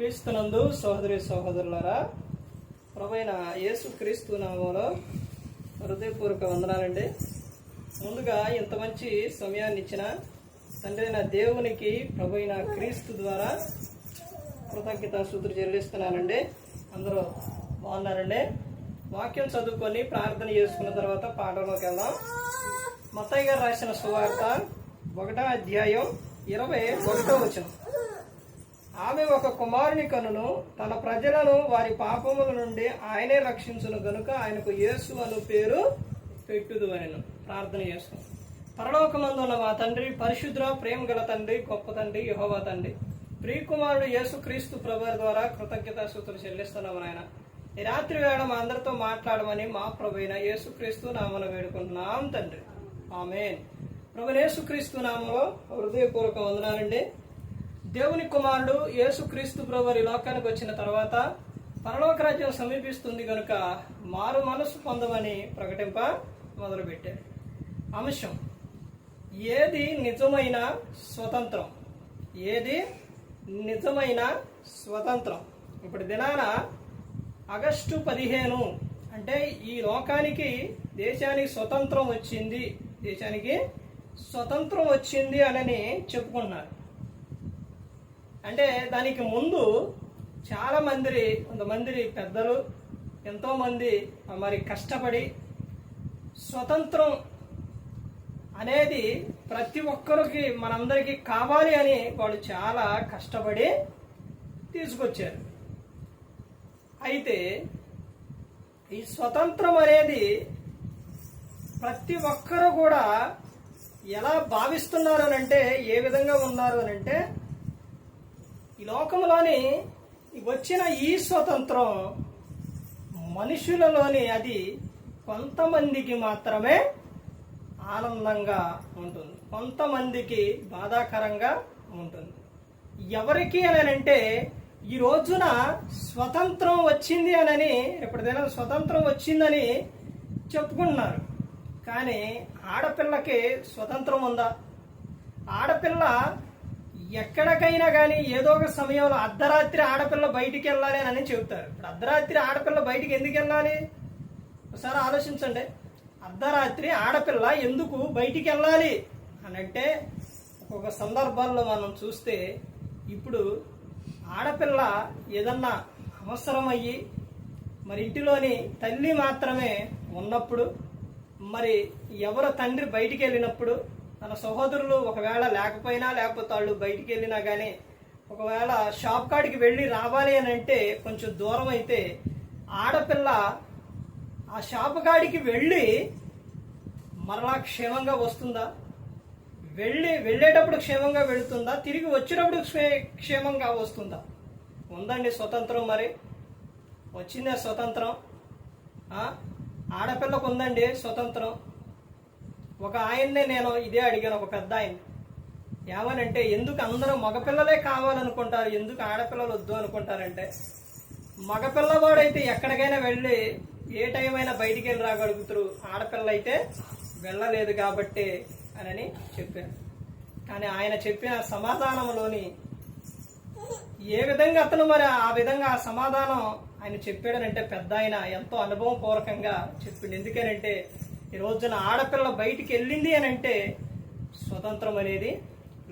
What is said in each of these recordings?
క్రీస్తునందు సహోదరి సహోదరులారా ప్రభైన యేసు క్రీస్తు నామంలో హృదయపూర్వక వందనాలండి. ముందుగా ఇంత మంచి సమయాన్ని ఇచ్చిన తండ్రి అయిన దేవునికి ప్రభైన క్రీస్తు ద్వారా కృతజ్ఞత సూత్రు చెల్లిస్తున్నానండి. అందరూ బాగున్నారండి? వాక్యం చదువుకొని ప్రార్థన చేసుకున్న తర్వాత పాఠంలోకి వెళ్దాం. మత్తయ్య గారు రాసిన సువార్త ఒకటో అధ్యాయం ఇరవై ఒకటో వచనం. ఆమె ఒక కుమారుని కనును తన ప్రజలను వారి పాపముల నుండి ఆయనే రక్షించును గనుక ఆయనకు యేసు అను పేరు పెట్టుదు అని ప్రార్థన చేస్తాం. పరలోకమందు ఉన్న మా తండ్రి పరిశుద్ర ప్రేమ గల తండ్రి గొప్ప తండ్రి యహోవా తండ్రి. ప్రియకుమారుడు యేసు క్రీస్తు ప్రభు ద్వారా కృతజ్ఞత సూత్రులు చెల్లిస్తున్నాం ఆయన ఈ రాత్రి వేళ మా అందరితో మాట్లాడమని మా ప్రభు అయిన యేసుక్రీస్తు నామను వేడుకుంటున్నాం తండ్రి. ఆమె ప్రభు యేసుక్రీస్తు నామంలో హృదయపూర్వక వందనాలండి. దేవుని కుమారుడు యేసుక్రీస్తు ప్రభు లోకానికి వచ్చిన తర్వాత పరలోక రాజ్యం సమీపిస్తుంది కనుక మారు మనసు పొందమని ప్రకటింప మొదలుపెట్టారు. అంశం ఏది నిజమైన స్వతంత్రం? ఏది నిజమైన స్వతంత్రం? ఇప్పుడు దినాన ఆగస్టు పదిహేను అంటే ఈ లోకానికి దేశానికి స్వతంత్రం వచ్చింది దేశానికి స్వతంత్రం వచ్చింది అనని చెప్పుకుంటున్నారు. అంటే దానికి ముందు చాలా మంది కొంతమంది పెద్దలు ఎంతోమంది మరి కష్టపడి స్వతంత్రం అనేది ప్రతి ఒక్కరికి మనందరికీ కావాలి అని వాళ్ళు చాలా కష్టపడి తీసుకొచ్చారు. అయితే ఈ స్వతంత్రం అనేది ప్రతి ఒక్కరు కూడా ఎలా భావిస్తున్నారు అని అంటే ఏ విధంగా ఉన్నారు అని అంటే ఈ లోకంలోని వచ్చిన ఈ స్వతంత్రం మనుషులలోని అది కొంతమందికి మాత్రమే ఆనందంగా ఉంటుంది. కొంతమందికి బాధాకరంగా ఉంటుంది. ఎవరికి అని అంటే ఈ రోజున స్వతంత్రం వచ్చింది అనని ఎప్పుడైనా స్వతంత్రం వచ్చిందని చెప్పుకుంటున్నారు. కానీ ఆడపిల్లకి స్వతంత్రం ఉందా? ఆడపిల్ల ఎక్కడికైనా కానీ ఏదో ఒక సమయంలో అర్ధరాత్రి ఆడపిల్ల బయటికి వెళ్ళాలి అని చెబుతారు. ఇప్పుడు అర్ధరాత్రి ఆడపిల్ల బయటికి ఎందుకు వెళ్ళాలి? ఒకసారి ఆలోచించండి. అర్ధరాత్రి ఆడపిల్ల ఎందుకు బయటికి వెళ్ళాలి అనంటే ఒక్కొక్క సందర్భాల్లో మనం చూస్తే ఇప్పుడు ఆడపిల్ల ఏదన్నా అవసరం అయ్యి మరి ఇంటిలోని తల్లి మాత్రమే ఉన్నప్పుడు మరి ఎవరు తండ్రి బయటికి వెళ్ళినప్పుడు తన సహోదరులు ఒకవేళ లేకపోయినా లేకపోతే వాళ్ళు బయటికి వెళ్ళినా కానీ ఒకవేళ షాప్ కాడికి వెళ్ళి రావాలి అని అంటే కొంచెం దూరం అయితే ఆడపిల్ల ఆ షాప్ కాడికి వెళ్ళి మరలా క్షేమంగా వస్తుందా? వెళ్ళి వెళ్ళేటప్పుడు క్షేమంగా వెళుతుందా? తిరిగి వచ్చేటప్పుడు క్షే- క్షేమంగా వస్తుందా? ఉందండి స్వతంత్రం మరి. వచ్చిందే స్వతంత్రం. ఆడపిల్లకు ఉందండి స్వతంత్రం. ఒక ఆయన్నే నేను ఇదే అడిగాను ఒక పెద్ద ఆయన ఏమనంటే ఎందుకు అందరూ మగపిల్లలే కావాలనుకుంటారు ఎందుకు ఆడపిల్లలు వద్దు అనుకుంటారంటే మగపిల్లవాడైతే ఎక్కడికైనా వెళ్ళి ఏ టైం అయినా బయటికి వెళ్ళి రాగలుగుతారు ఆడపిల్ల అయితే వెళ్ళలేదు కాబట్టి అని చెప్పాను కానీ ఆయన చెప్పిన సమాధానంలోని ఏ విధంగా అతను మరి ఆ విధంగా ఆ సమాధానం ఆయన చెప్పాడనంటే పెద్ద ఆయన ఎంతో అనుభవపూర్వకంగా చెప్పిండు. ఎందుకనంటే ఈ రోజున ఆడపిల్ల బయటికి వెళ్ళింది అని అంటే స్వతంత్రం అనేది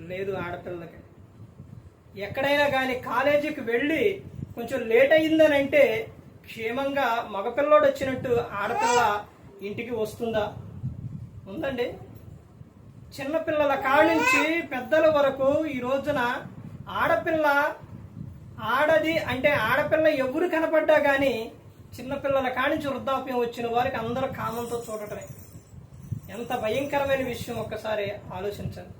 లేదు ఆడపిల్లకి ఎక్కడైనా కానీ కాలేజీకి వెళ్ళి కొంచెం లేట్ అయిందని అంటే క్షేమంగా మగపిల్లోడు వచ్చినట్టు ఆడపిల్ల ఇంటికి వస్తుందా? ఉందండి. చిన్నపిల్లల కాడ నుంచి పెద్దల వరకు ఈ రోజున ఆడపిల్ల ఆడది అంటే ఆడపిల్ల ఎవరు కనపడ్డా కానీ చిన్నపిల్లల కానించి నుంచి వృద్ధాప్యం వచ్చిన వారికి అందరూ కామంతో చూడటమే. ఎంత భయంకరమైన విషయం ఒక్కసారి ఆలోచించండి.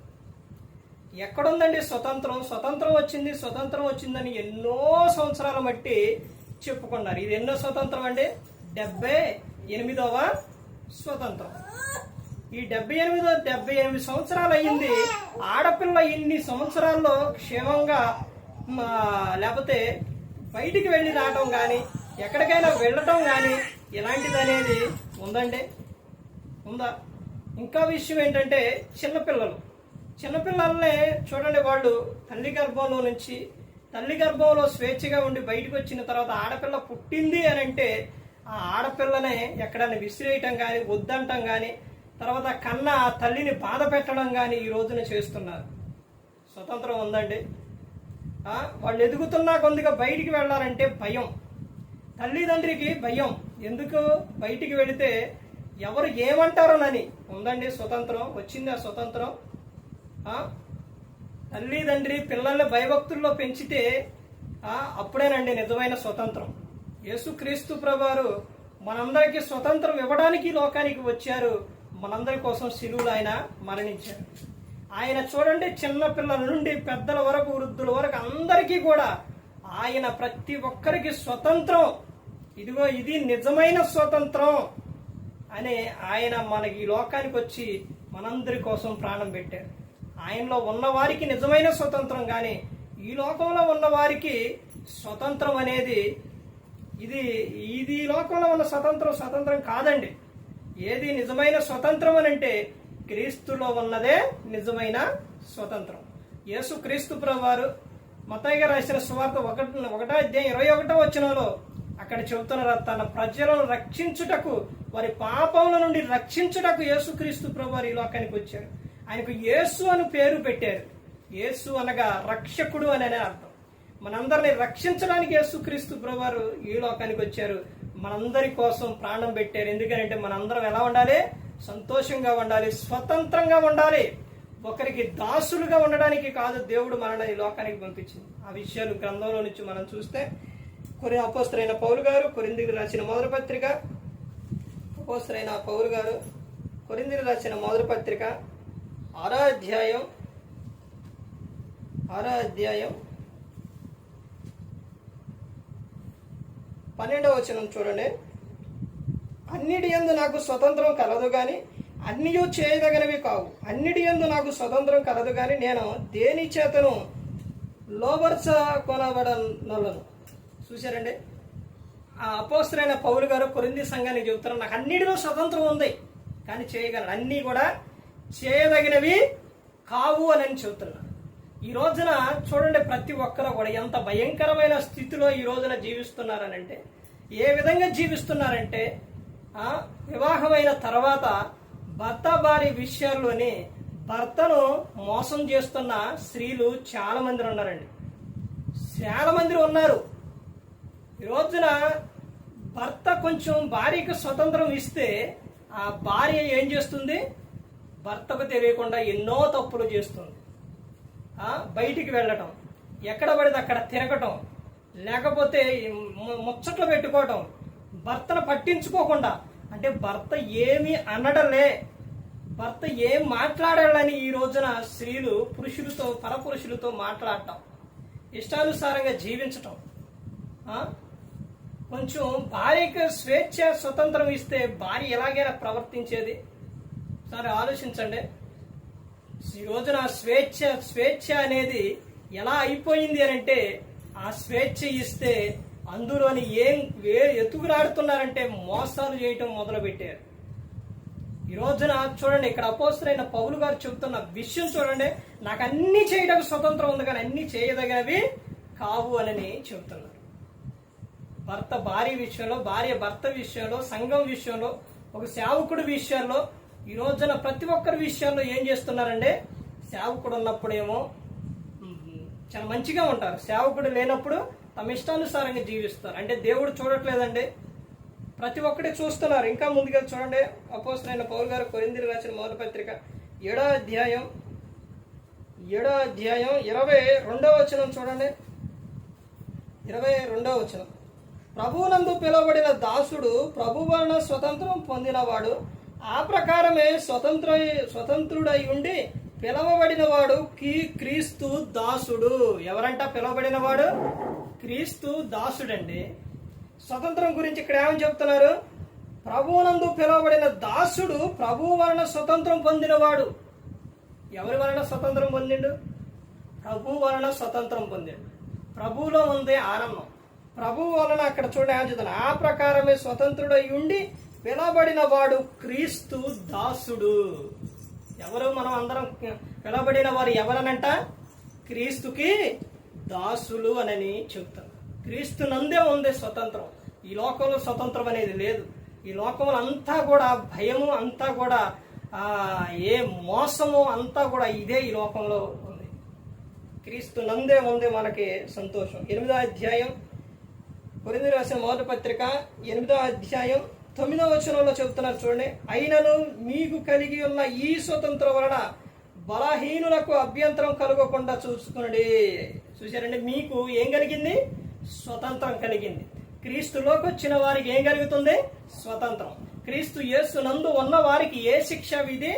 ఎక్కడుందండి స్వతంత్రం? స్వతంత్రం వచ్చింది స్వతంత్రం వచ్చిందని ఎన్నో సంవత్సరాల బట్టి చెప్పుకున్నారు. ఇది ఎన్నో స్వతంత్రం అండి? డెబ్బై ఎనిమిదవ స్వతంత్రం. ఈ డెబ్బై ఎనిమిదో డెబ్బై ఎనిమిది సంవత్సరాలు అయ్యింది. ఆడపిల్ల ఇన్ని సంవత్సరాల్లో క్షేమంగా లేకపోతే బయటికి వెళ్ళి రావటం కానీ ఎక్కడికైనా వెళ్ళటం కానీ ఇలాంటిది అనేది ఉందండి. ఉందా? ఇంకా విషయం ఏంటంటే చిన్నపిల్లలు. చిన్నపిల్లల్ని చూడండి వాళ్ళు తల్లి గర్భంలో నుంచి తల్లి గర్భంలో స్వేచ్ఛగా ఉండి బయటకు వచ్చిన తర్వాత ఆడపిల్ల పుట్టింది అని అంటే ఆ ఆడపిల్లనే ఎక్కడైనా విసిరేయటం కానీ వద్దంటం కానీ తర్వాత కన్నా ఆ తల్లిని బాధ పెట్టడం కానీ ఈ రోజున చేస్తున్నారు. స్వతంత్రం ఉందండి. వాళ్ళు ఎదుగుతున్నా కొద్దిగా బయటికి వెళ్ళాలంటే భయం. తల్లిదండ్రికి భయం. ఎందుకు? బయటికి వెళితే ఎవరు ఏమంటారోనని ఉందండి స్వతంత్రం వచ్చింది ఆ స్వతంత్రం. తల్లిదండ్రి పిల్లల్ని భయభక్తుల్లో పెంచితే అప్పుడేనండి నిజమైన స్వతంత్రం. యేసుక్రీస్తు ప్రభువారు మనందరికీ స్వతంత్రం ఇవ్వడానికి లోకానికి వచ్చారు. మనందరి కోసం శిలువులు ఆయన మరణించారు. ఆయన చూడండి చిన్న పిల్లల నుండి పెద్దల వరకు వృద్ధుల వరకు అందరికీ కూడా ఆయన ప్రతి ఒక్కరికి స్వతంత్రం. ఇదిగో ఇది నిజమైన స్వతంత్రం అని ఆయన మనకి ఈ లోకానికి వచ్చి మనందరి కోసం ప్రాణం పెట్టారు. ఆయనలో ఉన్నవారికి నిజమైన స్వతంత్రం కానీ ఈ లోకంలో ఉన్నవారికి స్వతంత్రం అనేది ఇది ఇది లోకంలో ఉన్న స్వతంత్రం స్వతంత్రం కాదండి. ఏది నిజమైన స్వతంత్రం అని అంటే క్రీస్తులో ఉన్నదే నిజమైన స్వతంత్రం. యేసు క్రీస్తు ప్రభువారు మతయ్య రాసిన సువార్త ఒకటి ఒకటో అధ్యాయం ఇరవై ఒకటో వచ్చినలో అక్కడ చెబుతున్నారు తన ప్రజలను రక్షించుటకు వారి పాపముల నుండి రక్షించుటకు యేసుక్రీస్తు ప్రభువారు ఈ లోకానికి వచ్చారు. ఆయనకు యేసు అని పేరు పెట్టారు. యేసు అనగా రక్షకుడు అని అనే అర్థం. మనందరిని రక్షించడానికి యేసుక్రీస్తు ప్రభువారు ఈ లోకానికి వచ్చారు. మనందరి కోసం ప్రాణం పెట్టారు. ఎందుకంటే మనందరం ఎలా ఉండాలి? సంతోషంగా ఉండాలి స్వతంత్రంగా ఉండాలి. ఒకరికి దాసులుగా ఉండడానికి కాదు దేవుడు మనల్ని ఈ లోకానికి పంపించింది. ఆ విషయాలు గ్రంథంలో నుంచి మనం చూస్తే కొరి అపోస్తరైన పౌలు గారు కొరిందికి రాసిన మొదటి పత్రిక అపోస్తరైన పౌలు గారు కొరిందికి రాసిన మొదటి పత్రిక ఆరో అధ్యాయం. ఆరో అధ్యాయం. పన్నెండవ వచనం చూడండి. అన్నిటి యందు నాకు స్వతంత్రం కలదు కానీ అన్నీ చేయదగినవి కావు. అన్నిటి యందు నాకు స్వతంత్రం కలదు కానీ నేను దేని చేతను లోబర్చ కొనబడనలను చూశారండి? ఆ అపోస్తులైన పౌలు గారు కొరింది సంఘానికి చెబుతున్నారు నాకు అన్నిటిలో స్వతంత్రం ఉంది కానీ చేయగలను అన్నీ కూడా చేయదగినవి కావు అని చెబుతున్నా ఈ రోజున చూడండి ప్రతి ఒక్కరు కూడా ఎంత భయంకరమైన స్థితిలో ఈ రోజున జీవిస్తున్నారనంటే ఏ విధంగా జీవిస్తున్నారంటే వివాహమైన తర్వాత భర్త భార్య విషయాల్లోని భర్తను మోసం చేస్తున్న స్త్రీలు చాలా మంది ఉన్నారండి. చాలా మంది ఉన్నారు. ఈ రోజున భర్త కొంచెం భార్యకు స్వతంత్రం ఇస్తే ఆ భార్య ఏం చేస్తుంది? భర్తకు తెలియకుండా ఎన్నో తప్పులు చేస్తుంది. బయటికి వెళ్ళటం ఎక్కడ పడితే అక్కడ తిరగటం లేకపోతే ముచ్చట్లు పెట్టుకోవటం భర్తను పట్టించుకోకుండా అంటే భర్త ఏమి అనడలే భర్త ఏం మాట్లాడాలని ఈ రోజున స్త్రీలు పురుషులతో పరపురుషులతో మాట్లాడటం ఇష్టానుసారంగా జీవించటం కొంచెం భార్యకు స్వేచ్ఛ స్వతంత్రం ఇస్తే భార్య ఎలాగైనా ప్రవర్తించేది? సరే ఆలోచించండి. ఈ రోజున స్వేచ్ఛ స్వేచ్ఛ అనేది ఎలా అయిపోయింది అని అంటే ఆ స్వేచ్ఛ ఇస్తే అందులోని ఏం వే ఎతుకులాడుతున్నారంటే మోసాలు చేయటం మొదలు పెట్టారు ఈ రోజున చూడండి ఇక్కడ అపోస్తులైన పౌలు గారు చెబుతున్న విషయం చూడండి. నాకు అన్ని చేయడానికి స్వతంత్రం ఉంది కానీ అన్ని చేయదగినవి కావు అని చెబుతున్నారు భర్త భార్య విషయంలో భార్య భర్త విషయంలో సంఘం విషయంలో ఒక సేవకుడి విషయంలో ఈ రోజున ప్రతి ఒక్కరి విషయంలో ఏం చేస్తున్నారంటే సేవకుడు ఉన్నప్పుడేమో చాలా మంచిగా ఉంటారు. సేవకుడు లేనప్పుడు తమ ఇష్టానుసారంగా జీవిస్తారు. అంటే దేవుడు చూడట్లేదండి. ప్రతి ఒక్కటి చూస్తున్నారు. ఇంకా ముందుగా చూడండి అపోసరైన పౌరు గారు కొరిందిరి రాసిన మొదటి పత్రిక ఏడో అధ్యాయం ఏడో అధ్యాయం ఇరవై రెండవ వచనం చూడండి. ఇరవై రెండవ వచనం. ప్రభువునందు పిలువబడిన దాసుడు ప్రభు వలన స్వతంత్రం పొందినవాడు. ఆ ప్రకారమే స్వతంత్ర స్వతంత్రుడై ఉండి పిలవబడిన వాడు కీ క్రీస్తు దాసుడు. ఎవరంట పిలవబడిన వాడు క్రీస్తు దాసుడండి. స్వతంత్రం గురించి ఇక్కడ ఏమని చెప్తున్నారు? ప్రభువునందు పిలువబడిన దాసుడు ప్రభు వలన స్వతంత్రం పొందినవాడు. ఎవరి వలన స్వతంత్రం పొందిండు? ప్రభు వలన స్వతంత్రం పొందిండు. ప్రభువులో ఉంది ఆనందం ప్రభువు వలన అక్కడ చూడండి ఏమని ఆ ప్రకారమే స్వతంత్రుడై ఉండి పిలబడిన వాడు క్రీస్తు దాసుడు. ఎవరు మనం అందరం పిలబడిన వారు ఎవరనంట? క్రీస్తుకి దాసులు అనని చెప్తారు. క్రీస్తు నందే ఉంది స్వతంత్రం. ఈ లోకంలో స్వతంత్రం అనేది లేదు. ఈ లోకంలో అంతా కూడా భయము అంతా కూడా ఏ మోసము అంతా కూడా ఇదే ఈ లోకంలో ఉంది. క్రీస్తు నందే ఉంది మనకి సంతోషం. ఎనిమిదో అధ్యాయం కొరింది రాసిన మొదటి పత్రిక ఎనిమిదో అధ్యాయం తొమ్మిదో వచనంలో చెబుతున్నారు చూడండి. అయినను మీకు కలిగి ఉన్న ఈ స్వతంత్రం వలన బలహీనులకు అభ్యంతరం కలగకుండా చూసుకునండి. చూశారండి? మీకు ఏం కలిగింది? స్వతంత్రం కలిగింది. క్రీస్తులోకి వచ్చిన వారికి ఏం కలుగుతుంది? స్వతంత్రం. క్రీస్తు యేసు నందు ఉన్న వారికి ఏ శిక్ష విధి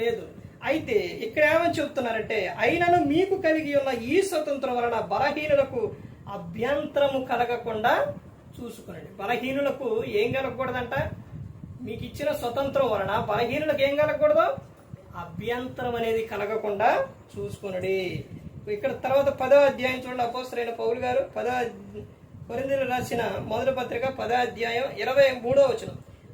లేదు. అయితే ఇక్కడ ఏమని చెప్తున్నారంటే అయినను మీకు కలిగి ఉన్న ఈ స్వతంత్రం వలన బలహీనులకు అభ్యంతరము కలగకుండా చూసుకునండి. బలహీనులకు ఏం కలగకూడదంట? మీకు ఇచ్చిన స్వతంత్రం వలన బలహీనులకు ఏం కలగకూడదు? అభ్యంతరం అనేది కలగకుండా చూసుకునడి. ఇక్కడ తర్వాత పదో అధ్యాయం చూడండి అపోసరైన పౌలు గారు. పదో కొరిందులు రాసిన మొదటి పత్రిక పదో అధ్యాయం ఇరవై మూడో వచ్చిన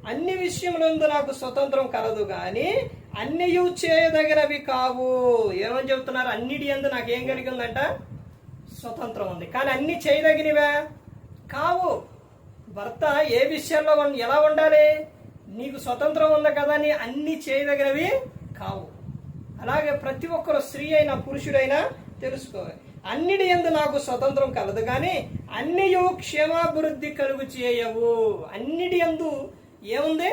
అన్ని విషయములందు నాకు స్వతంత్రం కలదు కానీ అన్నీ చేయదగినవి కావు. ఏమని చెబుతున్నారు? అన్నిటి ఎందు నాకు ఏం కలిగిందంట స్వతంత్రం ఉంది. కానీ అన్ని చేయదగినవే? కావు. భర్త ఏ విషయాల్లో ఎలా ఉండాలి? నీకు స్వతంత్రం ఉంది కదా అని అన్ని చేయదగినవి కావు. అలాగే ప్రతి ఒక్కరు స్త్రీ అయినా పురుషుడైనా తెలుసుకోవాలి. అన్నిటి ఎందు నాకు స్వతంత్రం కలదు కానీ అన్నియు క్షేమాభివృద్ధి కలుగు చేయవు. అన్నిటి ఎందు ఏముంది?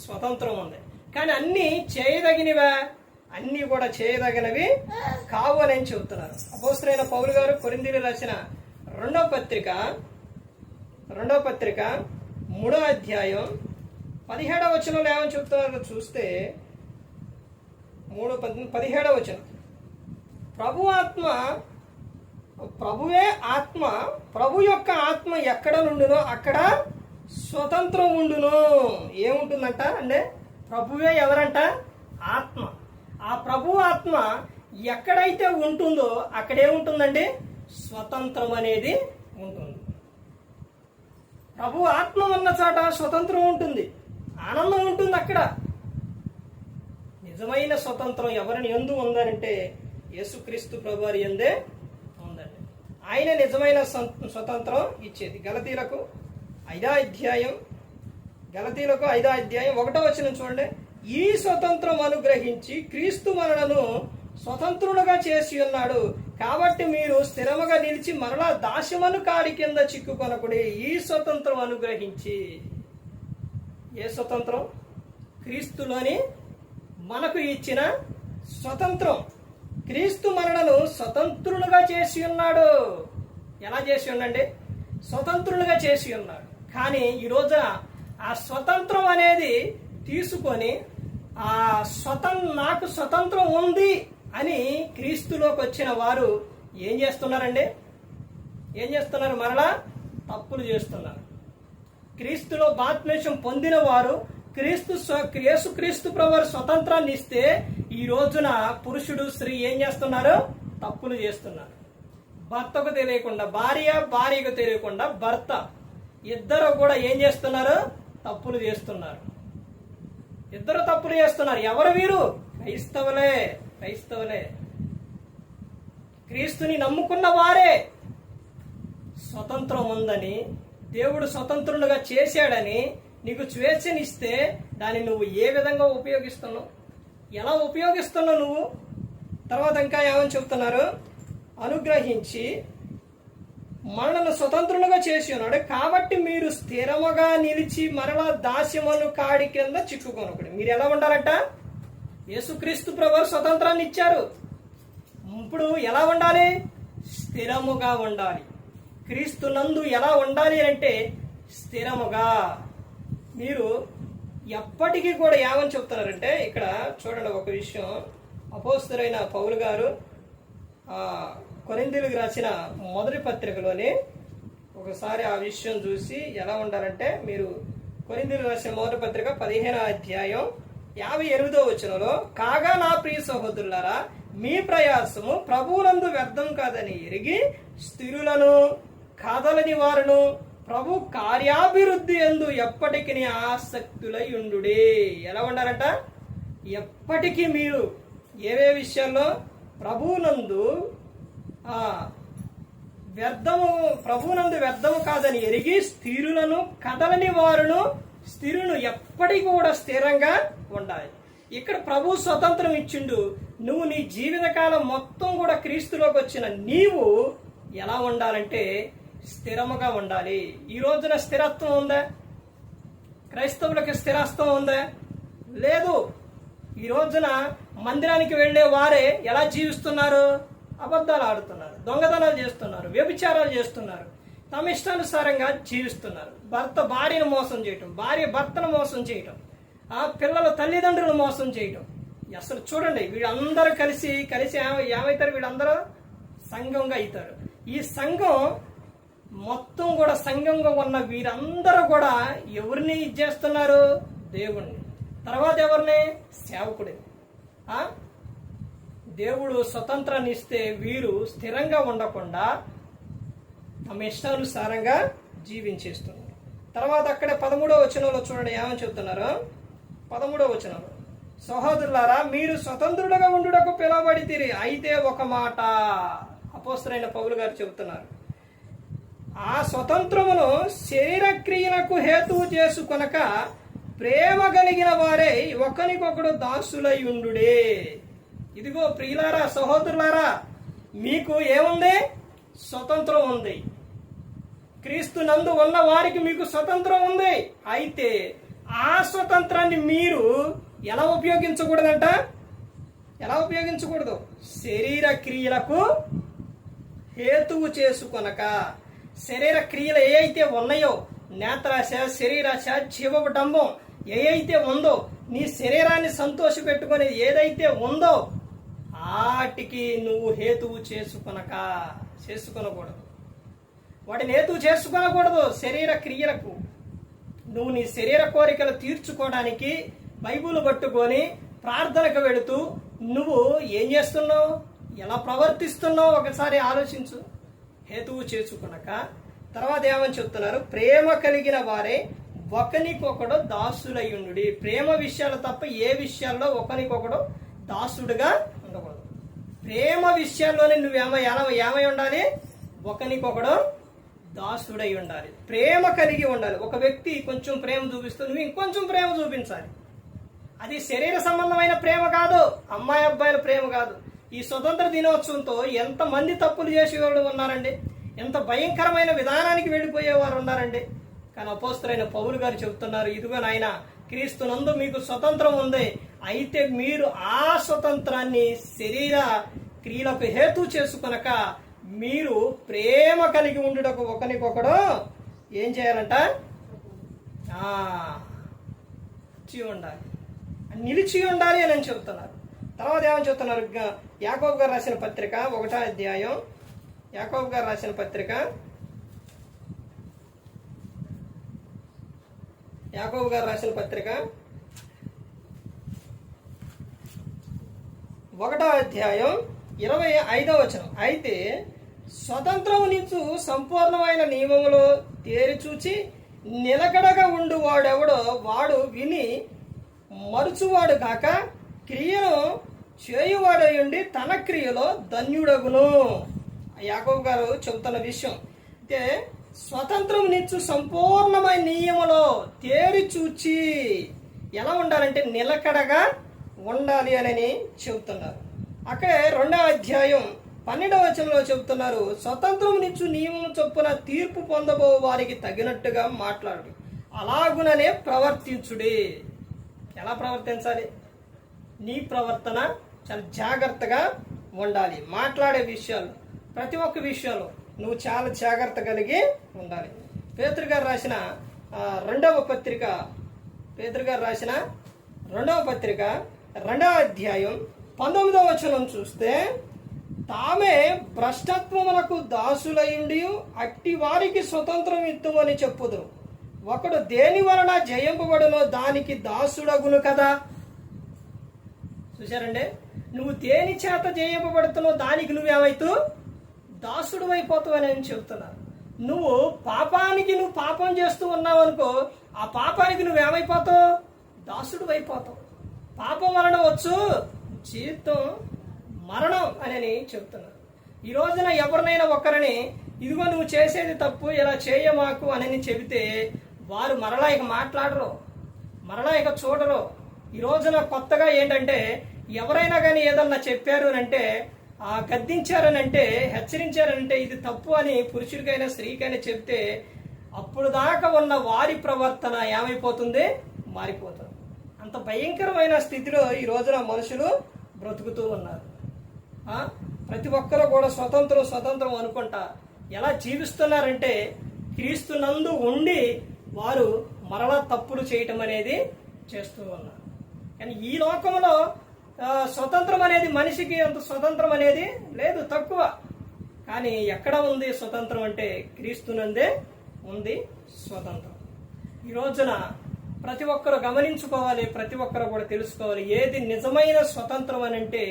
స్వతంత్రం ఉంది. కానీ అన్ని చేయదగినవా? అన్నీ కూడా చేయదగినవి కావు అని చెబుతున్నారు. అపోసరైన పౌరు గారు కొరిందీలు రాసిన రెండో పత్రిక రెండో పత్రిక మూడో అధ్యాయం పదిహేడవ వచనంలో ఏమని చెప్తున్నారో చూస్తే మూడు పదిహేడవ వచనం. ప్రభు ఆత్మ ప్రభువే ఆత్మ ప్రభు యొక్క ఆత్మ ఎక్కడ నుండునో అక్కడ స్వతంత్రం ఉండును. ఏముంటుందంట? అంటే ప్రభువే ఎవరంట? ఆత్మ. ఆ ప్రభు ఆత్మ ఎక్కడైతే ఉంటుందో అక్కడే ఉంటుందండి. స్వతంత్రం అనేది ఉంటుంది. ప్రభు ఆత్మ ఉన్న చోట స్వతంత్రం ఉంటుంది. ఆనందం ఉంటుంది అక్కడ. నిజమైన స్వతంత్రం ఎవరిని ఎందు ఉందనంటే యేసుక్రీస్తు ప్రభు వారి ఎందే ఉందండి. ఆయన నిజమైన స్వతంత్రం ఇచ్చేది. గలతీలకు ఐదో అధ్యాయం గలతీలకు ఐదో అధ్యాయం ఒకటో వచ్చిన చూడండి. ఈ స్వతంత్రం అనుగ్రహించి క్రీస్తు మనలను స్వతంత్రులుగా చేసి ఉన్నాడు. కాబట్టి మీరు స్థిరముగా నిలిచి మరలా దాస్యమను కాడి కింద చిక్కుకొనకుడి ఈ స్వతంత్రం అనుగ్రహించి. ఏ స్వతంత్రం? క్రీస్తులోని మనకు ఇచ్చిన స్వతంత్రం. క్రీస్తు మనలను స్వతంత్రులుగా చేసి ఉన్నాడు. ఎలా చేసి ఉండండి? స్వతంత్రులుగా చేసి ఉన్నాడు. కానీ ఈరోజు ఆ స్వతంత్రం అనేది తీసుకొని ఆ స్వతం నాకు స్వతంత్రం ఉంది అని క్రీస్తులోకి వచ్చిన వారు ఏం చేస్తున్నారండి? ఏం చేస్తున్నారు? మరలా తప్పులు చేస్తున్నారు. క్రీస్తులో బాత్మేషం పొందిన వారు క్రీస్తు స్వ- యేసు క్రీస్తు ప్రభు స్వతంత్రాన్ని ఇస్తే ఈ రోజున పురుషుడు స్త్రీ ఏం చేస్తున్నారు? తప్పులు చేస్తున్నారు. భర్తకు తెలియకుండా భార్య భార్యకు తెలియకుండా భర్త ఇద్దరు కూడా ఏం చేస్తున్నారు? తప్పులు చేస్తున్నారు. ఇద్దరు తప్పులు చేస్తున్నారు. ఎవరు వీరు? క్రైస్తవులే క్రైస్తవులే. క్రీస్తుని నమ్ముకున్న వారే స్వతంత్రం ఉందని దేవుడు స్వతంత్రులుగా చేశాడని నీకు స్వేచ్ఛనిస్తే దాన్ని నువ్వు ఏ విధంగా ఉపయోగిస్తున్నావు? ఎలా ఉపయోగిస్తున్నావు నువ్వు? తర్వాత ఇంకా ఏమని చెప్తున్నారు? అనుగ్రహించి మనల్ని స్వతంత్రులుగా చేసి ఉన్నాడు కాబట్టి మీరు స్థిరముగా నిలిచి మరలా దాస్యములు కాడి కింద చిక్కుకొనకూడదు మీరు ఎలా ఉండాలంట? యేసుక్రీస్తు ప్రభు స్వతంత్రాన్ని ఇచ్చారు. ఇప్పుడు ఎలా ఉండాలి? స్థిరముగా ఉండాలి. క్రీస్తు నందు ఎలా ఉండాలి అంటే స్థిరముగా. మీరు ఎప్పటికీ కూడా ఏమని చెప్తున్నారంటే ఇక్కడ చూడండి ఒక విషయం. అపోస్తురైన పౌలు గారు కొరిందులకు రాసిన మొదటి పత్రికలోనే ఒకసారి ఆ విషయం చూసి ఎలా ఉండాలంటే మీరు కొరిందులు రాసిన మొదటి పత్రిక పదిహేను అధ్యాయం యాభై ఎనిమిదో వచనంలో కాగా నా ప్రియ సహోదరులారా మీ ప్రయాసము ప్రభువునందు వ్యర్థం కాదని ఎరిగి స్థిరులను కథలని వారును ప్రభు కార్యాభివృద్ధి ఎందు ఎప్పటికీ ఆసక్తులై ఉండుడి. ఎలా ఉండాలంట? ఎప్పటికీ మీరు ఏవే విషయాల్లో ప్రభువునందు వ్యర్థము ప్రభునందు వ్యర్థము కాదని ఎరిగి స్థిరులను కదలని వారును స్థిరును ఎప్పటికీ కూడా స్థిరంగా ఉండాలి. ఇక్కడ ప్రభు స్వతంత్రం ఇచ్చిండు. నువ్వు నీ జీవితకాలం మొత్తం కూడా క్రీస్తులోకి వచ్చిన నీవు ఎలా ఉండాలంటే స్థిరముగా ఉండాలి. ఈ రోజున స్థిరత్వం ఉందా? క్రైస్తవులకు స్థిరత్వం ఉందా? లేదు. ఈ రోజున మందిరానికి వెళ్ళే వారే ఎలా జీవిస్తున్నారు? అబద్ధాలు ఆడుతున్నారు దొంగతనాలు చేస్తున్నారు వ్యభిచారాలు చేస్తున్నారు. తమ ఇష్టానుసారంగా జీవిస్తున్నారు. భర్త భార్యను మోసం చేయటం భార్య భర్తను మోసం చేయటం ఆ పిల్లల తల్లిదండ్రులను మోసం చేయటం. అసలు చూడండి వీళ్ళందరూ కలిసి కలిసి ఏమవుతారు? వీళ్ళందరూ సంఘంగా అవుతారు. ఈ సంఘం మొత్తం కూడా సంఘంగా ఉన్న వీరందరూ కూడా ఎవరిని ఇది చేస్తున్నారు? దేవుణ్ణి. తర్వాత ఎవరిని? సేవకుడిని. దేవుడు స్వతంత్రాన్నిస్తే వీరు స్థిరంగా ఉండకుండా తమ ఇష్టానుసారంగా జీవించేస్తున్నారు. తర్వాత అక్కడే పదమూడవ వచనంలో చూడండి ఏమని చెప్తున్నారు? పదమూడవ వచనంలో సహోదరులారా మీరు స్వతంత్రులుగా ఉండుటకు పిలువబడితిరి. అయితే ఒక మాట అపోస్తరైన పౌలు గారు చెబుతున్నారు. ఆ స్వతంత్రమును శరీరక్రియలకు హేతువు చేసుకొనక ప్రేమ కలిగిన వారే ఒకరికొకడు దాసులై ఉండుడే. ఇదిగో ప్రియులారా సహోదరులారా మీకు ఏముంది? స్వతంత్రం ఉంది. క్రీస్తు నందు ఉన్న వారికి మీకు స్వతంత్రం ఉంది. అయితే ఆ స్వతంత్రాన్ని మీరు ఎలా ఉపయోగించకూడదంట? ఎలా ఉపయోగించకూడదు? శరీర క్రియలకు హేతువు చేసుకొనక. శరీర క్రియలు ఏ అయితే ఉన్నాయో నేత్రాశ శరీరాశ జీవడంబం ఏ అయితే ఉందో నీ శరీరాన్ని సంతోష పెట్టుకునే ఏదైతే ఉందో వాటికి నువ్వు హేతువు చేసుకొనక చేసుకొనకూడదు. వాటిని హేతువు చేసుకొనకూడదు శరీర క్రియలకు. నువ్వు నీ శరీర కోరికలు తీర్చుకోవడానికి బైబుల్ పట్టుకొని ప్రార్థనకు వెళుతూ నువ్వు ఏం చేస్తున్నావు? ఎలా ప్రవర్తిస్తున్నావు? ఒకసారి ఆలోచించు. హేతువు చేసుకునక. తర్వాత ఏమని చెప్తున్నారు? ప్రేమ కలిగిన వారే ఒకనికొకడు దాసులయ్యుండు ప్రేమ విషయాలు తప్ప ఏ విషయాల్లో ఒకనికొకడు దాసుడుగా ప్రేమ విషయాల్లోనే నువ్వేమో ఎలా ఏమై ఉండాలి? ఒకనికొకడు దాసుడై ఉండాలి. ప్రేమ కలిగి ఉండాలి. ఒక వ్యక్తి కొంచెం ప్రేమ చూపిస్తూ నువ్వు ఇంకొంచెం ప్రేమ చూపించాలి. అది శరీర సంబంధమైన ప్రేమ కాదు అమ్మాయి అబ్బాయిల ప్రేమ కాదు. ఈ స్వతంత్ర దినోత్సవంతో ఎంతమంది తప్పులు చేసేవాళ్ళు ఉన్నారండి? ఎంత భయంకరమైన విధానానికి వెళ్ళిపోయేవారు ఉన్నారండి? కానీ అపోస్తులైన పౌరు గారు చెప్తున్నారు ఇదిగో నాయన క్రీస్తునందు మీకు స్వతంత్రం ఉంది. అయితే మీరు ఆ స్వతంత్రాన్ని శరీర క్రియలకు హేతు చేసుకునక మీరు ప్రేమ కలిగి ఉండుటకు ఒకరికొకడు ఏం చేయాలంట? నిలిచి ఉండాలి. నిలిచి ఉండాలి అని చెప్తున్నారు తర్వాత ఏమని చెప్తున్నారు గ- యాకోబు గారు రాసిన పత్రిక ఒకటో అధ్యాయం. యాకోబు గారు రాసిన పత్రిక యాకోబు గారు రాసిన పత్రిక ఒకటో అధ్యాయం ఇరవై ఐదో వచనం. అయితే స్వతంత్రం నిచ్చు సంపూర్ణమైన నియమంలో తేరిచూచి నిలకడగా ఉండు వాడెవడో వాడు విని మరుచువాడు కాక క్రియను చేయువాడయుండి తన క్రియలో ధన్యుడగును. యాకోబు గారు చెబుతున్న విషయం. అయితే స్వతంత్రం నిచ్చు సంపూర్ణమైన నియమలో తేరి చూచి ఎలా ఉండాలంటే నిలకడగా ఉండాలి అని చెబుతున్నారు. అక్కడే రెండవ అధ్యాయం పన్నెండవ వచనంలో చెబుతున్నారు స్వతంత్రం నిచ్చు నియమం చొప్పున తీర్పు పొందబో వారికి తగినట్టుగా మాట్లాడు. అలాగుననే ప్రవర్తించుడే. ఎలా ప్రవర్తించాలి? నీ ప్రవర్తన చాలా జాగ్రత్తగా ఉండాలి. మాట్లాడే విషయాలు ప్రతి ఒక్క విషయంలో నువ్వు చాలా జాగ్రత్త కలిగి ఉండాలి. పేతురు గారు రాసిన రెండవ పత్రిక పేతురు గారు రాసిన రెండవ పత్రిక రెండవ అధ్యాయం పంతొమ్మిదవ వచనం చూస్తే తామే భ్రష్టత్వములకు దాసులయుండి అట్టి వారికి స్వతంత్రం ఇద్దుమని చెప్పుదురు. ఒకడు దేని వలన జయింపబడునో దానికి దాసుడగును కదా. చూశారండి? నువ్వు దేని చేత జయింపబడుతున్నావు దానికి నువ్వేమైతు దాసుడు అయిపోతావు అని చెబుతున్నాను నువ్వు పాపానికి నువ్వు పాపం చేస్తూ ఉన్నావు అనుకో ఆ పాపానికి నువ్వేమైపోతావు దాసుడు అయిపోతావు. పాపం వలన వచ్చు జీవితం మరణం అని చెబుతున్నారు ఈ రోజున ఎవరినైనా ఒకరిని ఇదిగో నువ్వు చేసేది తప్పు ఇలా చేయమాకు అని చెబితే వారు మరలా ఇక మాట్లాడరు మరలా ఇక చూడరు. ఈ రోజున కొత్తగా ఏంటంటే ఎవరైనా కానీ ఏదన్నా చెప్పారు అంటే ఆ గద్దించారని అంటే హెచ్చరించారనంటే ఇది తప్పు అని పురుషుడికైనా స్త్రీకైనా చెప్తే అప్పుడు దాకా ఉన్న వారి ప్రవర్తన ఏమైపోతుంది? మారిపోతుంది. అంత భయంకరమైన స్థితిలో ఈ రోజున మనుషులు బ్రతుకుతూ ఉన్నారు. ప్రతి ఒక్కరూ కూడా స్వతంత్రం స్వతంత్రం అనుకుంటా. ఎలా జీవిస్తున్నారంటే క్రీస్తునందు ఉండి వారు మరలా తప్పులు చేయటం అనేది చేస్తూ ఉన్నారు. కానీ ఈ లోకంలో స్వతంత్రం అనేది మనిషికి అంత స్వతంత్రం అనేది లేదు తక్కువ. కానీ ఎక్కడ ఉంది స్వతంత్రం అంటే క్రీస్తునందే ఉంది స్వతంత్రం. ఈ రోజున ప్రతి ఒక్కరు గమనించుకోవాలి ప్రతి ఒక్కరు కూడా తెలుసుకోవాలి ఏది నిజమైన స్వతంత్రం అని అంటే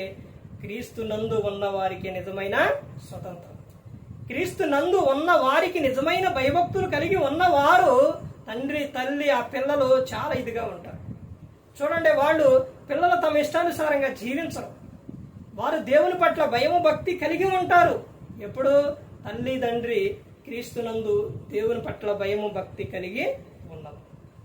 క్రీస్తు నందు ఉన్న వారికి నిజమైన స్వతంత్రం. క్రీస్తు నందు ఉన్న వారికి నిజమైన భయభక్తులు కలిగి ఉన్నవారు తండ్రి తల్లి ఆ పిల్లలు చాలా ఇదిగా ఉంటారు. చూడండి వాళ్ళు పిల్లలు తమ ఇష్టానుసారంగా జీవించరు. వారు దేవుని పట్ల భయము భక్తి కలిగి ఉంటారు. ఎప్పుడు? తల్లి తండ్రి క్రీస్తునందు దేవుని పట్ల భయము భక్తి కలిగి ఉన్నారు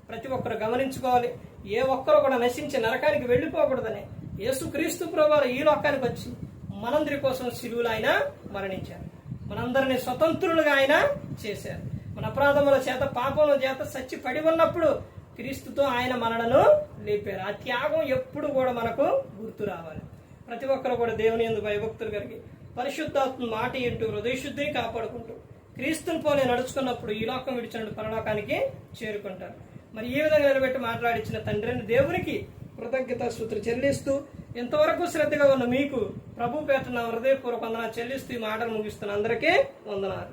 ప్రతి ఒక్కరు గమనించుకోవాలి. ఏ ఒక్కరు కూడా నశించి నరకానికి వెళ్ళిపోకూడదని యేసు క్రీస్తు ఈ లోకానికి వచ్చి మనందరి కోసం సిలువులు ఆయన మరణించారు. మనందరిని స్వతంత్రులుగా ఆయన చేశారు. మన అపరాధముల చేత పాపముల చేత సచ్చి పడి ఉన్నప్పుడు క్రీస్తుతో ఆయన మనలను లేపారు. ఆ త్యాగం ఎప్పుడు కూడా మనకు గుర్తు రావాలి. ప్రతి ఒక్కరు కూడా దేవుని ఎందు భయభక్తులు కలిగి పరిశుద్ధాత్మ మాట ఇంటూ హృదయశుద్ధిని కాపాడుకుంటూ క్రీస్తుని పోలే నడుచుకున్నప్పుడు ఈ లోకం విడిచినట్టు పరలోకానికి చేరుకుంటారు. మరి ఈ విధంగా నిలబెట్టి మాట్లాడించిన తండ్రిని దేవునికి కృతజ్ఞత సూత్ర చెల్లిస్తూ ఇంతవరకు శ్రద్ధగా ఉన్న మీకు ప్రభు పేట నా హృదయపూర్వక వందనాలు చెల్లిస్తూ ఈ మాటలు ముగిస్తున్న అందరికీ వందనాలు.